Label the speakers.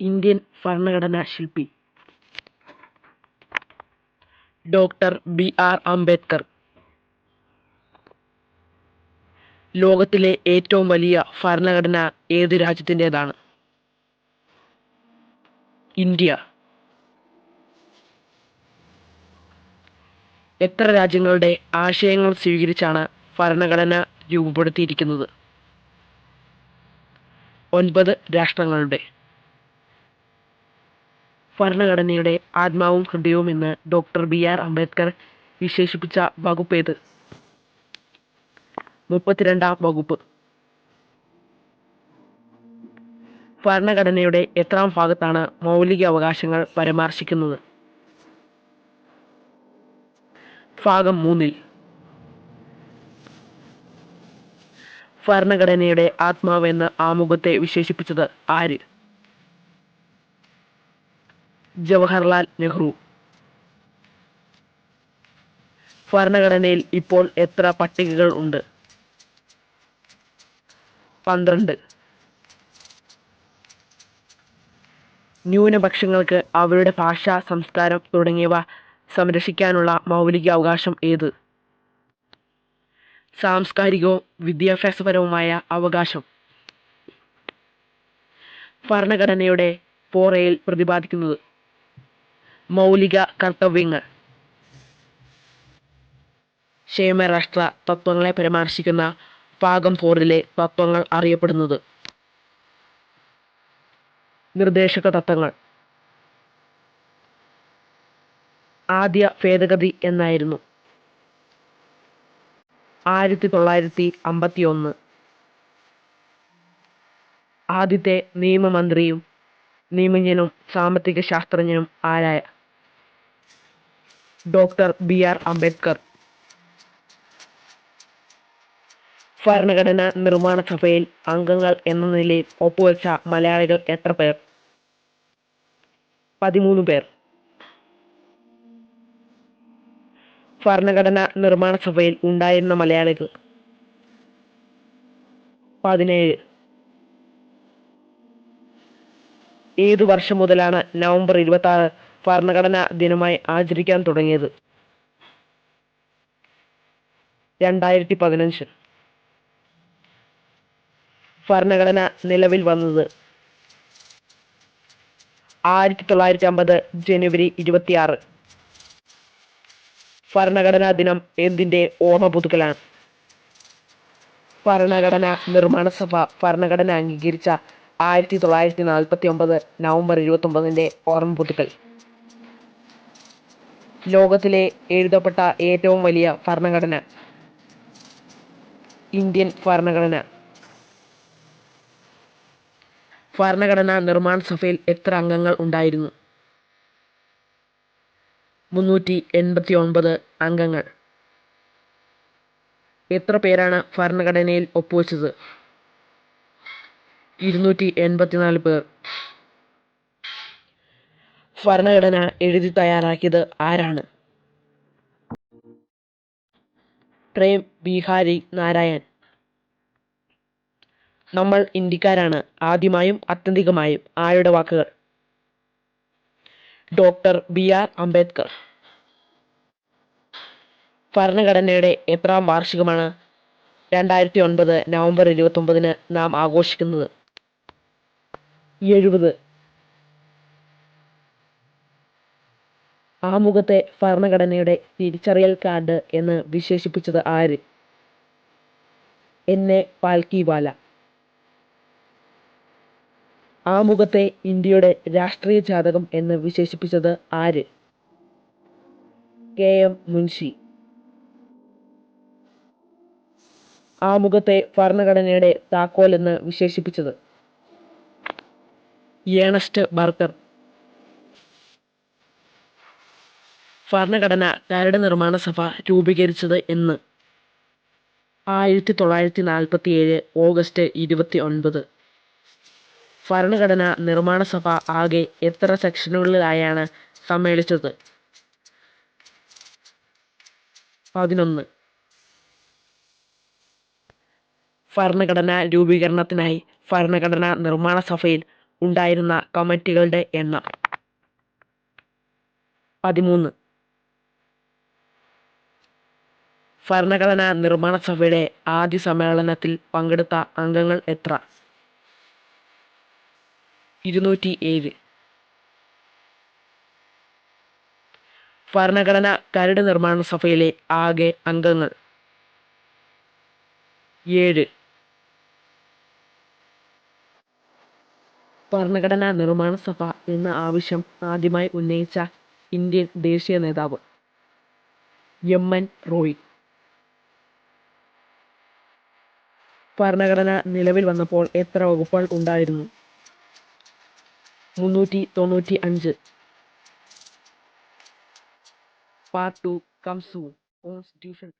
Speaker 1: Indian ഭരണഘടനാ ശില്പി. Doctor B R Ambedkar. ലോകത്തിലെ ഏറ്റവും വലിയ ഭരണഘടന ഏത് രാജ്യത്തിന്റെതാണ്? ഇന്ത്യ. എത്ര രാജ്യങ്ങളുടെ ആശയങ്ങൾ സ്വീകരിച്ചാണ് ഭരണഘടന രൂപപ്പെടുത്തിയിരിക്കുന്നത്? ഒൻപത് രാഷ്ട്രങ്ങളുടെ. ഭരണഘടനയുടെ ആത്മാവും ഹൃദയവും എന്ന് ഡോക്ടർ ബി ആർ അംബേദ്കർ വിശേഷിപ്പിച്ച വകുപ്പേത് മുപ്പത്തിരണ്ടാം വകുപ്പ്. ഭരണഘടനയുടെ എത്രാം ഭാഗത്താണ് മൗലിക അവകാശങ്ങൾ പരാമർശിക്കുന്നത്? ഭാഗം മൂന്നിൽ. ഭരണഘടനയുടെ ആത്മാവെന്ന് ആമുഖത്തെ വിശേഷിപ്പിച്ചത് ആര്? ജവഹർലാൽ നെഹ്റു. ഭരണഘടനയിൽ ഇപ്പോൾ എത്ര പട്ടികകൾ ഉണ്ട്? പന്ത്രണ്ട്. ന്യൂനപക്ഷങ്ങൾക്ക് അവരുടെ ഭാഷ സംസ്കാരം തുടങ്ങിയവ സംരക്ഷിക്കാനുള്ള മൗലിക അവകാശം ഏത്? സാംസ്കാരികവും വിദ്യാഭ്യാസപരവുമായ അവകാശം. ഭരണഘടനയുടെ പോറയിൽ പ്രതിപാദിക്കുന്നത് മൗലിക കർത്തവ്യങ്ങൾ. ക്ഷേമരാഷ്ട്ര തത്വങ്ങളെ പരാമർശിക്കുന്ന ഭാഗം ഫോറിലെ തത്വങ്ങൾ അറിയപ്പെടുന്നത്. നിർദ്ദേശക തത്വങ്ങൾ. ആദ്യ ഭേദഗതി എന്നായിരുന്നു. ആയിരത്തി തൊള്ളായിരത്തി അമ്പത്തി ഒന്ന് ആദ്യത്തെ നിയമമന്ത്രിയും നിയമജ്ഞനും സാമ്പത്തിക ശാസ്ത്രജ്ഞനും ആരായ ഡോക്ടർ ബി ആർ അംബേദ്കർ. ഭരണഘടനാ നിർമ്മാണ സഭയിൽ അംഗങ്ങൾ എന്ന നിലയിൽ ഒപ്പുവെച്ച മലയാളികൾ എത്ര പേർ? പതിമൂന്ന് പേർ. ഭരണഘടനാ നിർമ്മാണ സഭയിൽ ഉണ്ടായിരുന്ന മലയാളികൾ പതിനേഴ്. ഏതു വർഷം മുതലാണ് നവംബർ ഇരുപത്തി ആറ് ഭരണഘടനാ ദിനമായി ആചരിക്കാൻ തുടങ്ങിയത്. രണ്ടായിരത്തി പതിനഞ്ച് ഭരണഘടന നിലവിൽ വന്നത് ആയിരത്തി തൊള്ളായിരത്തി അമ്പത് ജനുവരി ഇരുപത്തിയാറ്. ഭരണഘടനാ ദിനം എന്തിന്റെ ഓർമ്മ പുതുക്കലാണ്? ഭരണഘടന നിർമ്മാണ സഭ ഭരണഘടന അംഗീകരിച്ച ആയിരത്തി തൊള്ളായിരത്തി നാൽപ്പത്തി ഒമ്പത് നവംബർ ഇരുപത്തൊമ്പതിന്റെ ഓർമ്മ പുതുക്കൽ. ലോകത്തിലെ എഴുതപ്പെട്ട ഏറ്റവും വലിയ ഭരണഘടന. ഇന്ത്യൻ ഭരണഘടന. ഭരണഘടന നിർമ്മാണ സഭയിൽ എത്ര അംഗങ്ങൾ ഉണ്ടായിരുന്നു? മുന്നൂറ്റി എൺപത്തി ഒൻപത് അംഗങ്ങൾ. എത്ര പേരാണ് ഭരണഘടനയിൽ ഒപ്പുവെച്ചത്? ഇരുന്നൂറ്റി എൺപത്തിനാല് പേർ. ഭരണഘടന എഴുതി തയ്യാറാക്കിയത് ആരാണ്? പ്രേം ബിഹാരി നാരായൺ. നമ്മൾ ഇന്ത്യക്കാരാണ്. ആദ്യമായും അത്യന്തികമായും ആരുടെ വാക്കുകൾ? Doctor B R Ambedkar. ഭരണഘടനയുടെ എത്രാം വാർഷികമാണ് രണ്ടായിരത്തി ഒൻപത് നവംബർ ഇരുപത്തി ഒമ്പതിന് നാം ആഘോഷിക്കുന്നത്? എഴുപത്. ആമുഖത്തെ ഭരണഘടനയുടെ തിരിച്ചറിയൽ കാർഡ് എന്ന് വിശേഷിപ്പിച്ചത് ആര്? എന്നെ പാൽക്കിവാല. ആമുഖത്തെ ഇന്ത്യയുടെ രാഷ്ട്രീയ ജാതകം എന്ന് വിശേഷിപ്പിച്ചത് ആര്? കെ. എം. മുൻഷി. ആമുഖത്തെ ഭരണഘടനയുടെ താക്കോൽ എന്ന് വിശേഷിപ്പിച്ചത്. ഏണസ്റ്റ് ബർക്കർ ഭരണഘടന കരട് നിർമ്മാണ സഭ രൂപീകരിച്ചത് എന്ന്. ആയിരത്തി തൊള്ളായിരത്തി നാൽപ്പത്തി ഏഴ് ഓഗസ്റ്റ് ഇരുപത്തി ഒൻപത് ഭരണഘടന നിർമ്മാണ സഭ ആകെ എത്ര സെക്ഷനുകളിലായാണ് സമ്മേളിച്ചത്? പതിനൊന്ന്. ഭരണഘടന രൂപീകരണത്തിനായി ഭരണഘടനാ നിർമ്മാണ സഭയിൽ ഉണ്ടായിരുന്ന കമ്മിറ്റികളുടെ എണ്ണം. പതിമൂന്ന്. ഭരണഘടനാ നിർമ്മാണ സഭയുടെ ആദ്യ സമ്മേളനത്തിൽ പങ്കെടുത്ത അംഗങ്ങൾ എത്ര? ഇരുന്നൂറ്റി ഏഴ് ഭരണഘടനാ കരട് നിർമ്മാണ സഭയിലെ ആകെ അംഗങ്ങൾ ഏഴ്. ഭരണഘടനാ നിർമ്മാണ സഭ എന്ന ആവശ്യം ആദ്യമായി ഉന്നയിച്ച ഇന്ത്യൻ ദേശീയ നേതാവ് എം എൻ റോയ്. ഭരണഘടന നിലവിൽ വന്നപ്പോൾ എത്ര വകുപ്പുകൾ ഉണ്ടായിരുന്നു? മുന്നൂറ്റി തൊണ്ണൂറ്റി അഞ്ച് part two come soon constitution